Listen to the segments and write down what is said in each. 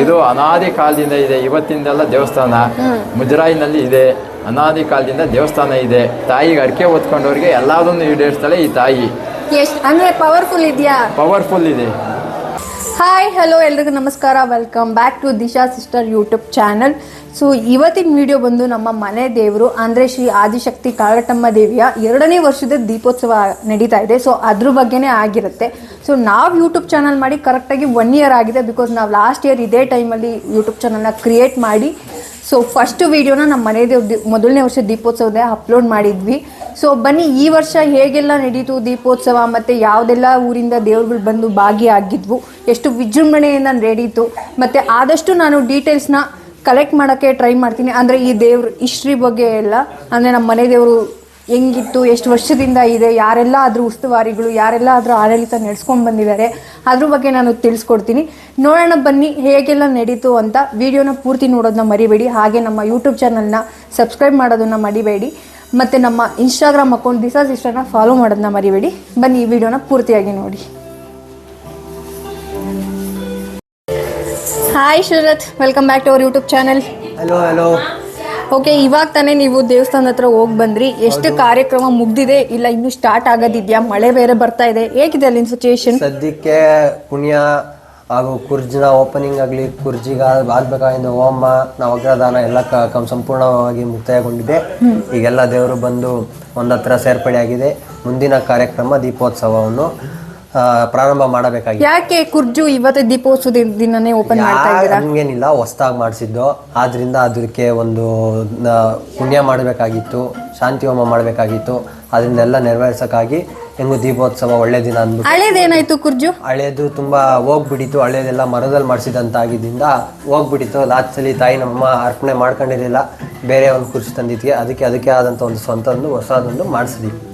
ಇದು ಅನಾದಿ ಕಾಲದಿಂದ ಇದೆ. ಇವತ್ತಿಂದೆಲ್ಲ ದೇವಸ್ಥಾನ. ಮುಜರಾಯಿನಲ್ಲಿ ಇದೆ. ಅನಾದಿ ಕಾಲದಿಂದ ದೇವಸ್ಥಾನ ಇದೆ. ತಾಯಿಗೆ ಅಡಿಕೆ ಹೊತ್ಕೊಂಡವ್ರಿಗೆ ಎಲ್ಲದನ್ನು ಈಡೇರಿಸ್ತಾಳೆ ಈ ತಾಯಿ. ಅಂದರೆ ಪವರ್ಫುಲ್ ಇದೆಯಾ? ಪವರ್ಫುಲ್ ಇದೆ. ಹಾಯ್ ಹಲೋ ಎಲ್ರಿಗೂ ನಮಸ್ಕಾರ. Welcome back to Disha sister YouTube channel so ಇವತ್ತಿನ ವಿಡಿಯೋ ಬಂದು ನಮ್ಮ ಮನೆ ದೇವರು ಅಂದರೆ ಶ್ರೀ ಆದಿಶಕ್ತಿ ಕಾಳಟಮ್ಮ ದೇವಿಯ ಎರಡನೇ ವರ್ಷದ ದೀಪೋತ್ಸವ ನಡೀತಾ ಇದೆ. ಸೊ ಅದ್ರ ಬಗ್ಗೆನೇ ಆಗಿರುತ್ತೆ. ಸೊ ನಾವು ಯೂಟ್ಯೂಬ್ ಚಾನಲ್ ಮಾಡಿ ಕರೆಕ್ಟಾಗಿ ಒನ್ ಇಯರ್ ಆಗಿದೆ ಬಿಕಾಸ್ ನಾವು ಲಾಸ್ಟ್ ಇಯರ್ ಇದೇ ಟೈಮಲ್ಲಿ ಯೂಟ್ಯೂಬ್ ಚಾನಲ್ನ ಕ್ರಿಯೇಟ್ ಮಾಡಿ ಸೊ ಫಸ್ಟ್ ವಿಡಿಯೋನ ನಮ್ಮ ಮನೆ ದೇವ್ರ ಮೊದಲನೇ ವರ್ಷ ದೀಪೋತ್ಸವದ ಅಪ್ಲೋಡ್ ಮಾಡಿದ್ವಿ. ಸೊ ಬನ್ನಿ ಈ ವರ್ಷ ಹೇಗೆಲ್ಲ ನಡೀತು ದೀಪೋತ್ಸವ ಮತ್ತು ಯಾವುದೆಲ್ಲ ಊರಿಂದ ದೇವ್ರುಗಳು ಬಂದು ಭಾಗಿಯಾಗಿದ್ವು, ಎಷ್ಟು ವಿಜೃಂಭಣೆಯಿಂದ ನಡೀತು, ಮತ್ತು ಆದಷ್ಟು ನಾನು ಡೀಟೇಲ್ಸ್ನ ಕಲೆಕ್ಟ್ ಮಾಡೋಕ್ಕೆ ಟ್ರೈ ಮಾಡ್ತೀನಿ. ಅಂದರೆ ಈ ದೇವ್ರ ಹಿಸ್ಟ್ರಿ ಬಗ್ಗೆ ಎಲ್ಲ, ಅಂದರೆ ನಮ್ಮ ಮನೆ ದೇವರು ಹೆಂಗಿತ್ತು, ಎಷ್ಟು ವರ್ಷದಿಂದ ಇದೆ, ಯಾರೆಲ್ಲ ಅದ್ರ ಉಸ್ತುವಾರಿಗಳು, ಯಾರೆಲ್ಲ ಅದ್ರ ಆಡಳಿತ ನಡೆಸ್ಕೊಂಡು ಬಂದಿದ್ದಾರೆ, ಅದ್ರ ಬಗ್ಗೆ ನಾನು ತಿಳಿಸ್ಕೊಡ್ತೀನಿ. ನೋಡೋಣ ಬನ್ನಿ ಹೇಗೆಲ್ಲ ನಡೀತು ಅಂತ. ವಿಡಿಯೋನ ಪೂರ್ತಿ ನೋಡೋದನ್ನ ಮರಿಬೇಡಿ. ಹಾಗೆ ನಮ್ಮ ಯೂಟ್ಯೂಬ್ ಚಾನಲ್ನ ಸಬ್ಸ್ಕ್ರೈಬ್ ಮಾಡೋದನ್ನ ಮರಿಬೇಡಿ. ಮತ್ತು ನಮ್ಮ ಇನ್ಸ್ಟಾಗ್ರಾಮ್ ಅಕೌಂಟ್ ದಿಸಾ ಸಿಸ್ಟರ್ನ ಫಾಲೋ ಮಾಡೋದನ್ನ ಮರಿಬೇಡಿ. ಬನ್ನಿ ಈ ವಿಡಿಯೋನ ಪೂರ್ತಿಯಾಗಿ ನೋಡಿ. Hi Sharath welcome back to our YouTube channel hello hello okay ಇವಾಗ ತಾನೇ ನೀವು ದೇವಸ್ಥಾನದ ಹತ್ರ ಹೋಗಿ ಬಂದ್ರಿ. ಎಷ್ಟು ಕಾರ್ಯಕ್ರಮ ಮುಗ್ದಿದೆ? ಇಲ್ಲ ಇನ್ನು ಸ್ಟಾರ್ಟ್ ಆಗೋದಿದ್ಯಾ? ಮಳೆ ಬೇರೆ ಬರ್ತಾ ಇದೆ. ಹೇಗಿದೆ ಅಲ್ಲಿನ ಸಿಚುಯೇಷನ್ ಸದ್ಯಕ್ಕೆ ಪುಣ್ಯ ಹಾಗೂ ಕುರ್ಜಿನ ಓಪನಿಂಗ್ ಆಗಲಿ ಕುರ್ಜಿಗ ಆಗ್ಬೇಕಾಗಿದ್ದ ಹೋಮ ಅಗ್ರದಾನ ಎಲ್ಲ ಕ ಕಂ- ಸಂಪೂರ್ಣವಾಗಿ ಮುಕ್ತಾಯಗೊಂಡಿದೆ. ಈಗೆಲ್ಲ ದೇವರು ಬಂದು ಒಂದತ್ರ ಸೇರ್ಪಡೆ ಆಗಿದೆ ಮುಂದಿನ ಕಾರ್ಯಕ್ರಮ ದೀಪೋತ್ಸವವನ್ನು. ಪ್ರಾರಂಭ ಮಾಡಬೇಕಾಗಿ ಯಾಕೆ ಕುರ್ಜು ಇವತ್ತು ದೀಪೋತ್ಸವದ ದಿನನೇ ಓಪನ್ ಮಾಡ್ತಾ ಇದ್ದೀರಾ? ಹಂಗೇನಿಲ್ಲ ಹೊಸ್ದಾಗಿ ಮಾಡಿಸಿದ್ದು. ಆದ್ರಿಂದ ಅದಕ್ಕೆ ಒಂದು ನ- ಪುಣ್ಯ ಮಾಡಬೇಕಾಗಿತ್ತು ಶಾಂತಿ ಹೋಮ ಮಾಡಬೇಕಾಗಿತ್ತು. ಅದನ್ನೆಲ್ಲ ನೆರವೇರ್ಸಕ್ಕಾಗಿ ಹೆಂಗು ದೀಪೋತ್ಸವ ಒಳ್ಳೆ ದಿನ ಅಂದ್ಬಿಟ್ಟು. ಹಳೇದೇನಾಯ್ತು ಕುರ್ಜು? ಹಳೇದು ತುಂಬಾ ಹೋಗ್ಬಿಟ್ಟಿತ್ತು ಹಳೇದೆಲ್ಲ ಮರದಲ್ಲಿ ಮಾಡಿಸಿದಂತ ಆಗಿದ್ದರಿಂದ ಹೋಗ್ಬಿಟ್ಟಿತ್ತು. ಲಾಸ್ಟ್ ಸಲ ತಾಯಿ ನಮ್ಮ ಅರ್ಪಣೆ ಮಾಡ್ಕೊಂಡಿರಲಿಲ್ಲ. ಬೇರೆ ಒಂದು ಕುರ್ಚಿ ತಂದಿದ್ವಿ. ಅದಕ್ಕೆ ಅದಕ್ಕೆ ಆದಂಥ ಒಂದು ಸ್ವಂತ ಒಂದು ಹೊಸದೊಂದು ಮಾಡಿಸಿದ್ವಿ.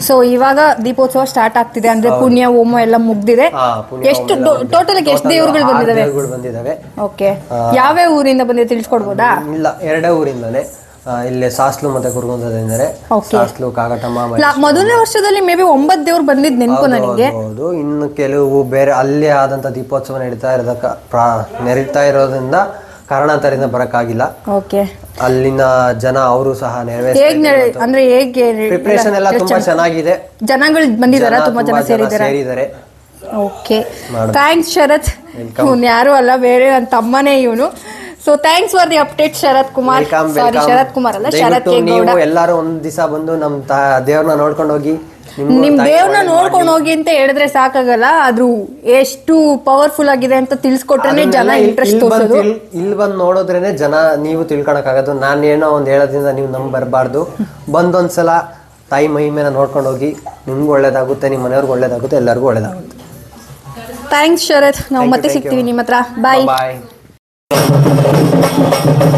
ಸೊ ಇವಾಗ ದೀಪೋತ್ಸವ ಸ್ಟಾರ್ಟ್ ಆಗ್ತಿದೆ. ಅಂದ್ರೆ ಪುಣ್ಯ ಹೋಮ ಎಲ್ಲ ಮುಗ್ದಿದೆ. ಹಾ ಪುಣ್ಯ ಎಷ್ಟು ಟೋಟಲ್ ಎಷ್ಟು ದೇವರುಗಳು ಬಂದಿದಾವೆ? ದೇವರುಗಳು ಬಂದಿದ್ದಾವೆ ಓಕೆ ಯಾವ್ಯಾವ ಊರಿಂದ ಬಂದಿದೆ ತಿಳಿಸ್ಕೊಡ್ಬೋದಾ? ಇಲ್ಲ ಎರಡೇ ಊರಿಂದಲೇ. ಆ, ಇಲ್ಲಿ ಸಾಸ್ಲು ಮತ್ತೆ ಕುರುಗುಂದದಿಂದರೆ Okay. ಸಾಸ್ಲು ಕಾಗಟಮ್ಮ ಮ- ಲಾ- ಮೊದಲನೇ ವರ್ಷದಲ್ಲಿ ಮೇ ಬಿ ಒಂಬತ್ತು ದೇವ್ರು ಬಂದಿದ್ ನೆನಪು ನನಗೆ. ಹೌದು. ಇನ್ನು ಕೆಲವು ಬೇರೆ ಅಲ್ಲಿ ಆದಂತ ದೀಪೋತ್ಸವ ನಡೀತಾ ಇರೋದಕ್ಕ ಪ್ರಾ- ನಡೀತಾ ಇರೋದ್ರಿಂದ ಕಾರಣಾಂತರದಿಂದ ಬರಕ್ಕಾಗಿಲ್ಲ. ಓಕೆ ಅಲ್ಲಿನ ಜನ ಅವರು ಸಹ ಹೇಗ್ ನಡೆ- ಅಂದ್ರೆ ಹೇಗೆ ಪ್ರಿಪರೇಷನ್ ಎಲ್ಲ ತುಂಬಾ ಚೆನ್ನಾಗಿದೆ. ಜನಗಳು ಬಂದಿದಾರ? ಜನ ತುಂಬಾ ಜನ ಸೇರಿದಾರ? ಸೇರಿದ್ದಾರೆ ಓಕೆ ಥ್ಯಾಂಕ್ಸ್ ಶರತ್. ಇವ್ನು ಯಾರು ಅಲ್ಲ ಬೇರೆ ನನ್ನ ತಮ್ಮನೇ ಇವನು. So thanks for the update Sharath Kumar welcome sorry Sharath Kumar ಅಲ್ಲ ಶರತ್ ಕೆ ಗೌಡ ನೀವು ಎಲ್ಲಾರು ಒಂದ್ ದಿವಸ ಬಂದು ನಮ್ ದೇವರನ್ನ ನೋಡ್ಕೊಂಡು ಹೋಗಿ ನಿಮ್ಗೂ ನಿಮ್ ತಾಯಿ ದೇವ್ರನ್ನ ನೋಡ್ಕೊಂಡು ಹೋಗಿ ಅಂತ ಹೇಳಿದ್ರೆ ಸಾಕಾಗಲ್ಲ ಅದ್ರ ಎಷ್ಟು ಪವರ್ಫುಲ್ ಆಗಿದೆ ಅಂತ ತಿಳ್ಸ್ಕೊಟ್ರೇನೆ ಜನ ಅದನ್ನೆಲ್ಲ ಇಂಟ್ರೆಸ್ಟ್ ಇಲ್ಲಿ ಬಂದ್ ತೋರಿಸೋದು. ತಿಳ್- ಇಲ್ ಬಂದ್ ನೋಡೋದ್ರೇನೆ ಜನ ನೀವು ತಿಳ್ಕೊಳಕ್ಕಾಗದು. ನಾನು ಏನೋ ಒಂದ್ ಹೇಳೋದ್ರಿಂದ ನೀವು ನಮ್ ಬರಬಾರ್ದು. ಬಂದೊಂದ್ಸಲ ತಾಯಿ ಮಹಿಮೆನ ನೋಡ್ಕೊಂಡು ಹೋಗಿ ನಿಮ್ಗೂ ಒಳ್ಳೇದಾಗುತ್ತೆ ನಿಮ್ಮ ಮನೆಯವ್ರಿಗೂ ಒಳ್ಳೇದಾಗುತ್ತೆ ಎಲ್ಲರಿಗೂ ಒಳ್ಳೇದಾಗುತ್ತೆ. ಥ್ಯಾಂಕ್ಸ್ ಶರತ್ ನಾವು ಮತ್ತೆ ಸಿಗ್ತೀವಿ ನಿಮ್ಮ ಹತ್ರ. Bye bye Thank you.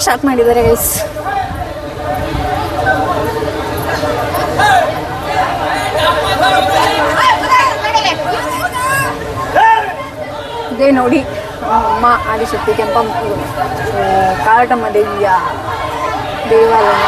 ಹಚ್ಚಕ್ ಸ್ಟಾರ್ಟ್ ಮಾಡಿದ್ದಾರೆ ಗೈಸ್ ಇದೇ ನೋಡಿ ಅಮ್ಮ ಆದಿಶಕ್ತಿ ಕೆಂಪಮ್ಮ ಕಾರಟಮ್ಮ ದೇವಿಯ ದೇವಾಲಯ.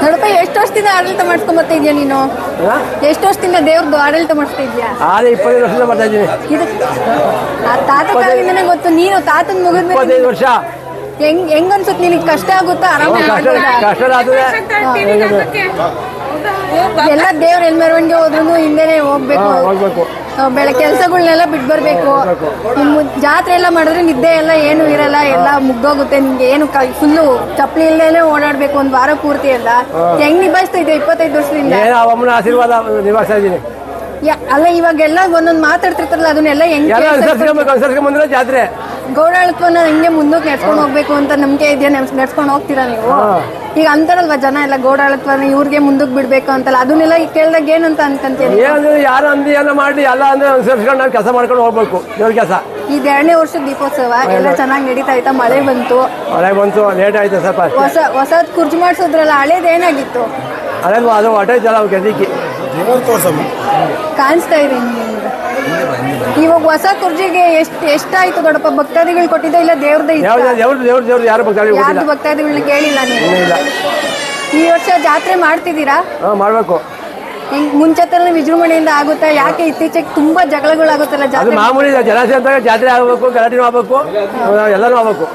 ನೋಡಪ್ಪ ಎಷ್ಟು ವರ್ಷದಿಂದ ಆಡಳಿತ ಮಾಡಿಸ್ಕೊಂಡ್ ಬರ್ತಾ ಇದೀಯ ನೀನು? ಎಷ್ಟು ವರ್ಷದಿಂದ ದೇವ್ರದ್ದು ಆಡಳಿತ ಮಾಡ್ತಾ ಇದೀಯಾ? ಆದ್ರೆ ಇಪ್ಪತ್ತೈದು ವರ್ಷದಿಂದ ಮಾಡ್ತಾ ಇದ್ದೀನಿ. ಇದು ಆ ತಾತ ಕಾಲದಿಂದನೇ ಗೊತ್ತು ನೀನು ತಾತನ್ ಮುಗಿದ ಇಪ್ಪತ್ತೈದು ವರ್ಷ. ಹೆಂಗ್ ಹೆಂಗ್ ಅನ್ಸುತ್ತೆ ನಿನಗೆ ಕಷ್ಟ ಆಗುತ್ತಾ? ಆರಾಮ ಕಷ್ಟ ಕಷ್ಟ ಆದ್ರೆ ಎಲ್ಲ ದೇವ್ರ ಎಲ್ ಮೆರವಣಿಗೆ ಹೋದ್ರು ಹಿಂದೆನೆ ಹೋಗ್ಬೇಕು. ಹೋಗ್ಬೇಕು. ಕೆಲಸಗಳನ್ನೆಲ್ಲ ಬಿಟ್ಟು ಬರ್ಬೇಕು ಜಾತ್ರೆ ಎಲ್ಲ ಮಾಡಿದ್ರೆ ನಿದ್ದೆ ಎಲ್ಲ ಏನು ಇರಲ್ಲ ಎಲ್ಲ ಮುಗ್ದೋಗುತ್ತೆ. ನಿಮ್ಗೆ ಏನು ಫುಲ್ಲು ಚಪ್ಪಲಿ ಇಲ್ದೇನೆ ಓಡಾಡ್ಬೇಕು ಒಂದ್ ವಾರ ಪೂರ್ತಿ ಎಲ್ಲ. ಹೆಂಗ್ ನಿಭಾಯಿಸ್ತಾ ಇದೆ ಇಪ್ಪತ್ತೈದು ವರ್ಷದಿಂದ? ಆಶೀರ್ವಾದ ನಿಭಾಯಿಸ್ತಾ ಇದ್ದೀನಿ. ಅಲ್ಲ ಇವಾಗೆಲ್ಲ ಒಂದೊಂದು ಮಾತಾಡ್ತಿರ್ತಾರಲ್ಲ ಅದನ್ನೆಲ್ಲ ಹೆಂಗ್ ಎಲ್ಲ ಅನುಸರಿಸ್ಕೊಂಬೇಕು ಅನುಸರಿಸ್ಕೊಂಬಂದ್ರೆ ಜಾತ್ರೆ. ಗೌಡಾಳತ್ವನ ಹಿಂಗೆ ಮುಂದಕ್ಕೆ ನಡ್ಸ್ಕೊಂಡು ಹೋಗ್ಬೇಕು ಅಂತ ನಂಬಿಕೆ ಇದೆಯಾ? ನಡ್ಸ್ಕೊಂಡು ಹೋಗ್ತೀರಾ ನೀವು? ಈಗ ಅಂತಾರಲ್ವ ಜನ ಎಲ್ಲ ಗೌಡಾಳತ್ವನ ಇವ್ರಿಗೆ ಮುಂದಕ್ಕೆ ಬಿಡ್ಬೇಕು ಅಂತಲ್ಲ ಅದನ್ನೆಲ್ಲ ಕೇಳ್ದಾಗ ಏನಂತ ಅನ್ಕಂತೀನಿ ಏನಂದ್ರೆ ಯಾರು ಅಂದಿ ಏನೋ ಮಾಡಿ ಎಲ್ಲ ಅಂದ್ರೆ ಅನುಸರಿಸ್ಕೊಂಡು ನಾವು ಕೆಲಸ ಮಾಡ್ಕೊಂಡು ಹೋಗ್ಬೇಕು ದೇವ್ರ ಕೆಲಸ. ಇದು ಎರಡನೇ ವರ್ಷದ ದೀಪೋತ್ಸವ ಎಲ್ಲ ಚೆನ್ನಾಗಿ ನಡೀತಾ ಇತ್ತು? ಮಳೆ ಬಂತು. ಮಳೆ ಬಂತು ಲೇಟ್ ಆಯ್ತು ಸ್ವಲ್ಪ ಹೊಸ ಹೊಸದ್ ಕುರ್ಚಿ ಮಾಡ್ಸೋದ್ರಲ್ಲ ಹಳೇದ್ ಏನಾಗಿತ್ತು? ಅದೇನು ಅದು ಹೊಟ್ಟೆ ಅದಕ್ಕೆ ಕಾಣಿಸ್ತಾ ಇದೆ. ಇವಾಗ ಹೊಸ ಕುರ್ಜಿಗೆ ಎಷ್ಟು ಎಷ್ಟಾಯ್ತು ದೊಡ್ಡಪ್ಪ? ಭಕ್ತಾದಿಗಳು ಕೊಟ್ಟಿದ್ದ ಇಲ್ಲ ದೇವ್ರದೇ ಇತ್ತ ಯಾವ್ದು ದೇವ್ರು ದೇವ್ರು ದೇವ್ರು ಯಾರು ಭಕ್ತಾದಿಗಳನ್ನ ಕೇಳಿಲ್ಲ ನೀವು? ಇಲ್ಲ ಈ ವರ್ಷ ಜಾತ್ರೆ ಮಾಡ್ತಿದ್ದೀರಾ? ಮಾಡಬೇಕು. ಹಿಂಗ್ ಮುಂಚೆ ತರ ವಿಜೃಂಭಣೆಯಿಂದ ಆಗುತ್ತಾ? ಯಾಕೆ ಇತ್ತೀಚೆಗೆ ತುಂಬಾ ಜಗಳಗಳಾಗುತ್ತಲ್ಲ ಅದು ಜಾತ್ರೆ ಮಾಮೂಲಿ ಜಲಾಶಯ ಅಂದಾಗ ಜಾತ್ರೆ ಆಗಬೇಕು ಗಲಾಟೆನೂ ಆಗಬೇಕು ಎಲ್ಲನೂ ಆಗಬೇಕು.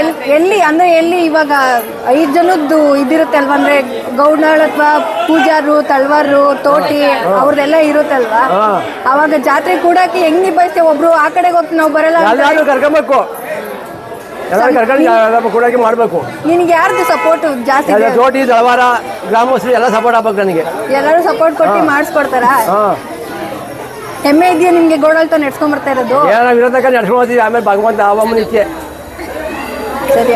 ಎಲ್ ಎಲ್ಲಿ ಅಂದ್ರೆ ಎಲ್ಲಿ ಇವಾಗ ಐದ್ ಜನದ್ದು ಇದಿರುತ್ತೆ ಅಲ್ವಾ ಅಂದ್ರೆ ಗೌಡಾಳ್ ಅಥವಾ ಪೂಜಾರು ತಳ್ವಾರು ತೋಟಿ ಅವ್ರದೆಲ್ಲ ಇರುತ್ತಲ್ವಾ? ಹಾ. ಅವಾಗ ಜಾತ್ರೆ ಕೂಡಕ್ಕೆ ಹೆಂಗ್ ನಿಭಾಯಿಸ್ತೇವೆ? ಒಬ್ರು ಆ ಕಡೆಗೆ ಹೋಗ್ತೀವಿ ನಾವು ಬರಲ್ಲ ಅಂತ. ಎಲ್ಲರೂ ಕರ್ಕೊಬೇಕು ಎಲ್ಲರೂ ಕರ್ಕೊಂಡು ಎಲ್ಲ ಕೂಡಾಕಿ ಮಾಡಬೇಕು. ನಿನಗೆ ಯಾರ್ದು ಸಪೋರ್ಟ್ ಜಾಸ್ತಿ ಎಲ್ಲ? ತೋಟಿ ದಳವಾರ ಗ್ರಾಮಸ್ಥರು ಎಲ್ಲ ಸಪೋರ್ಟ್ ಆಗ್ಬೇಕು ನನಗೆ. ಎಲ್ಲರೂ ಸಪೋರ್ಟ್ ಕೊಟ್ಟು ಮಾಡಿಸ್ಕೊಡ್ತಾರ? ಹಾಂ. ಹೆಮ್ಮೆ ಇದೆಯಾ ನಿಮ್ಗೆ ಗೌಡಾಳ್ತ ನಡ್ಸ್ಕೊಂಡ್ ಬರ್ತಾ ಇರೋದು? ಏನೋ ವಿರೋಧಕ ನಡ್ಸ್ಕೊಂಡು ಹೋಗ್ತೀವಿ ಆಮೇಲೆ ಭಗವಂತ ಅವಮ್ಮನ ಇಚ್ಛೆ ಸರಿ.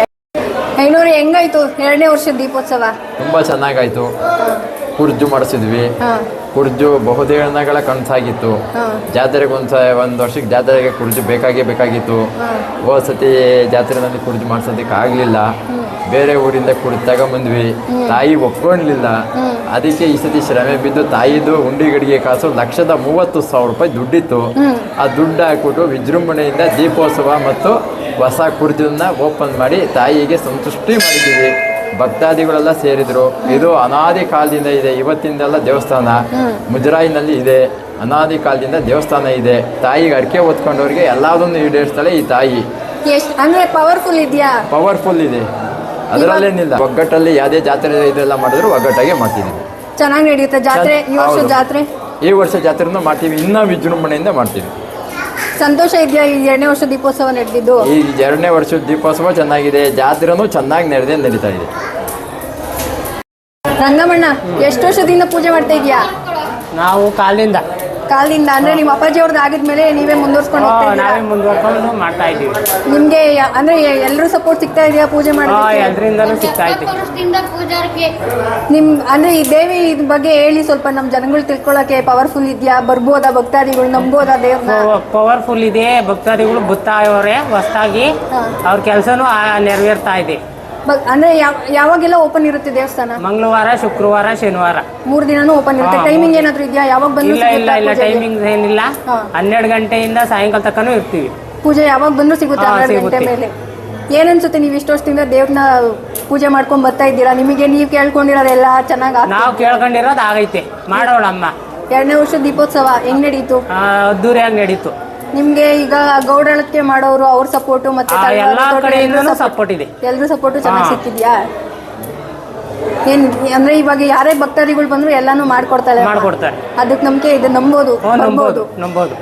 ಐನೂರು ಹೆಂಗಾಯ್ತು? ಎರಡನೇ ವರ್ಷದ ದೀಪೋತ್ಸವ? ತುಂಬ ಚೆನ್ನಾಗಾಯ್ತು. ಕುರ್ಜು ಮಾಡಿಸಿದ್ವಿ. ಕುರ್ಜು ಬಹುದೇಣಗಳ ಕನಸಾಗಿತ್ತು. ಜಾತ್ರೆಗೆ ಒಂದು ಒಂದು ವರ್ಷಕ್ಕೆ ಜಾತ್ರೆಗೆ ಕುರ್ಜು ಬೇಕಾಗೇ ಬೇಕಾಗಿತ್ತು. ಹೋದ ಸತಿ ಜಾತ್ರೆನಲ್ಲಿ ಕುರ್ಜು ಮಾಡ್ಸೋದಕ್ಕೆ ಆಗಲಿಲ್ಲ. ಬೇರೆ ಊರಿಂದ ಕುರ್ಜು ತಗೊಂಬಂದ್ವಿ. ತಾಯಿ ಒಪ್ಕೊಂಡ್ಲಿಲ್ಲ ಅದಕ್ಕೆ ಈ ಸತಿ ಶ್ರಮೆ ಬಿದ್ದು ತಾಯಿದು ಉಂಡಿ ಗಡಿಗೆ ಕಾಸು ಲಕ್ಷದ ಮೂವತ್ತು ಸಾವಿರ ರೂಪಾಯಿ ದುಡ್ಡಿತ್ತು. ಆ ದುಡ್ಡು ಹಾಕ್ಬಿಟ್ಟು ವಿಜೃಂಭಣೆಯಿಂದ ದೀಪೋತ್ಸವ ಮತ್ತು ಹೊಸ ಕುರ್ಜನ್ನ ಓಪನ್ ಮಾಡಿ ತಾಯಿಗೆ ಸಂತುಷ್ಟಿ ಮಾಡಿದ್ದೀವಿ. ಭಕ್ತಾದಿಗಳೆಲ್ಲ ಸೇರಿದ್ರು. ಇದು ಅನಾದಿ ಕಾಲದಿಂದ ಇದೆ. ಇವತ್ತಿಂದೆಲ್ಲ ದೇವಸ್ಥಾನ ಮುಜರಾಯಿನಲ್ಲಿ ಇದೆ. ಅನಾದಿ ಕಾಲದಿಂದ ದೇವಸ್ಥಾನ ಇದೆ. ತಾಯಿಗೆ ಅಡಿಕೆ ಹೊತ್ಕೊಂಡವ್ರಿಗೆ ಎಲ್ಲದನ್ನು ಈಡೇರಿಸ್ತಾಳೆ ಈ ತಾಯಿ. ಎಷ್ಟ್ ಅಂದ್ರೆ ಪವರ್ಫುಲ್ ಇದೆಯಾ? ಪವರ್ಫುಲ್ ಇದೆ. ಅದರಲ್ಲೇನಿಲ್ಲ ಒಗ್ಗಟ್ಟಲ್ಲಿ ಯಾವುದೇ ಜಾತ್ರೆ ಇದೆಲ್ಲ ಮಾಡಿದ್ರು ಒಗ್ಗಟ್ಟಾಗೆ ಮಾಡ್ತಿದ್ದೀವಿ ಚೆನ್ನಾಗಿ ನಡೆಯುತ್ತೆ ಜಾತ್ರೆ. ಈ ವರ್ಷ ಹೌದು. ಜಾತ್ರೆ? ಈ ವರ್ಷ ಜಾತ್ರೆನೂ ಮಾಡ್ತೀವಿ. ಇನ್ನೂ ವಿಜೃಂಭಣೆಯಿಂದ ಮಾಡ್ತೀವಿ. ಸಂತೋಷ ಇದೆಯಾ ಈ ಎರಡನೇ ವರ್ಷ ದೀಪೋತ್ಸವ ನಡೆದಿದ್ದು? ಈ ಎರಡನೇ ವರ್ಷದ ದೀಪೋತ್ಸವ ಚೆನ್ನಾಗಿದೆ. ಜಾತ್ರೆನೂ ಚೆನ್ನಾಗಿ ನಡೆದೇ ನಡೀತಾ ಇದೆ. ರಂಗಮಣ್ಣ ಎಷ್ಟು ವರ್ಷದಿಂದ ಪೂಜೆ ಮಾಡ್ತಾ ಇದೀಯಾ? ನಾವು ಕಾಲಿಂದ ಕಾಲದಿಂದ ಅಂದ್ರೆ ನಿಮ್ಮ ಅಪ್ಪಾಜಿ ಅವ್ರದ್ದು ಆಗಿದ್ಮೇಲೆ ನೀವೇ ಮುಂದುವರ್ಸ್ಕೊಂಡು ಹೋಗ್ತಾ ಇದ್ದೀರಾ? ನಾವೇ ಮುಂದುವರ್ಕೊಂಡು ಮಾಡ್ತಾ ಇದ್ದೀವಿ. ನಿಮ್ಗೆ ಯ- ಅಂದ್ರೆ ಎಲ್ಲರೂ ಸಪೋರ್ಟ್ ಸಿಗ್ತಾ ಇದೆಯಾ ಪೂಜೆ ಮಾಡೋದಕ್ಕೆ? ಅದರಿಂದಲೂ ಸಿಗ್ತಾ ಇದೆ. ಪೂಜಾರಿಗೆ. ನಿಮ್ ಅಂದ್ರೆ ಈ ದೇವಿ ಇದ್ ಬಗ್ಗೆ ಹೇಳಿ ಸ್ವಲ್ಪ ನಮ್ ಜನಗಳು ತಿಳ್ಕೊಳಕ್ಕೆ ಪವರ್ಫುಲ್ ಇದೆಯಾ? ಬರ್ಬೋದಾ ಭಕ್ತಾದಿಗಳು? ನಂಬೋದಾ ದೇವ್ರನ್ನ ಪವರ್ಫುಲ್ ಇದೆ. ಭಕ್ತಾದಿಗಳು ಬುತ್ತಾಯವ್ರೆ ಹೊಸ್ದಾಗಿ ಹಾ. ಅವ್ರ ಕೆಲಸನೂ ನೆರವೇರ್ತಾ ಇದೆ. ಬ- ಅಂದ್ರೆ ಯಾವ್- ಯಾವಾಗೆಲ್ಲ ಓಪನ್ ಇರುತ್ತೆ ದೇವಸ್ಥಾನ? ಮಂಗಳವಾರ ಶುಕ್ರವಾರ ಶನಿವಾರ. ಮೂರ್ ದಿನಾನು ಓಪನ್ ಇರುತ್ತೆ. ಹಾ, ಟೈಮಿಂಗ್ ಏನಾದ್ರು ಇದೆಯಾ? ಯಾವಾಗ ಬಂದ್ರು ಇಲ್ಲ ಇಲ್ಲ ಸಿಗುತ್ತಾ ಇಲ್ಲ ಪೂಜೆಗೆ? ಟೈಮಿಂಗ್ ಏನಿಲ್ಲ. ಹಾ. ಹನ್ನೆರಡು ಗಂಟೆಯಿಂದ ಸಾಯಂಕಾಲ ತನಕನೂ ಇರ್ತೀವಿ. ಪೂಜೆ ಯಾವಾಗ ಬಂದ್ರು ಸಿಗುತ್ತೆ ಹಾ, ಹನ್ನೆರಡು ಗಂಟೆ ಸಿಗುತ್ತೆ. ಮೇಲೆ. ಏನನ್ಸುತ್ತೆ ನೀವು ಇಷ್ಟು ವರ್ಷದಿಂದ ದೇವ್ರನ್ನ ಪೂಜೆ ಮಾಡ್ಕೊಂಡ್ ಬರ್ತಾ ಇದ್ದೀರಾ? ನಿಮಗೆ ನೀವು ಕೇಳ್ಕೊಂಡಿರೋದೆಲ್ಲ ಚೆನ್ನಾಗಿ ನಾವು ಕೇಳ್ಕೊಂಡಿರೋದು ಆಗೈತೆ. ಮಾಡೋಳಮ್ಮ. ಎರಡನೇ ವರ್ಷ ದೀಪೋತ್ಸವ ಹೆಂಗ್ ನಡೀತು? ಅದ್ದೂರಿಯಾಗಿ ನಡೀತು. ನಿಮ್ಗೆ ಈಗ ಗೌಡಳಕ್ಕೆ ಮಾಡೋರು ಅವ್ರ ಸಪೋರ್ಟ್ ಮತ್ತೆ ಆ, ತಳವಾರ ಎಲ್ಲಾ ತೋಟ ಕಡೆಯಿಂದನೂ ಸಪೋರ್ಟ್ ಇದೆ. ಎಲ್ಲರೂ ಸಪೋರ್ಟ್ ಚೆನ್ನಾಗಿ ಹಾ. ಸಿಕ್ಕಿದ್ಯಾ? ಏನ್ ಅಂದ್ರೆ ಇವಾಗ ಯಾರೇ ಭಕ್ತಾದಿಗಳು ಬಂದ್ರು ಎಲ್ಲಾನು ಮಾಡ್ಕೊಡ್ತಾರೆ ಮಾಡ್ಕೊಡ್ತಾರೆ. ಅದಕ್ಕೆ ನಂಬಿಕೆ ಇದೆ ನಂಬೋದು ನಂಬೋದು. ನಂಬೋದು.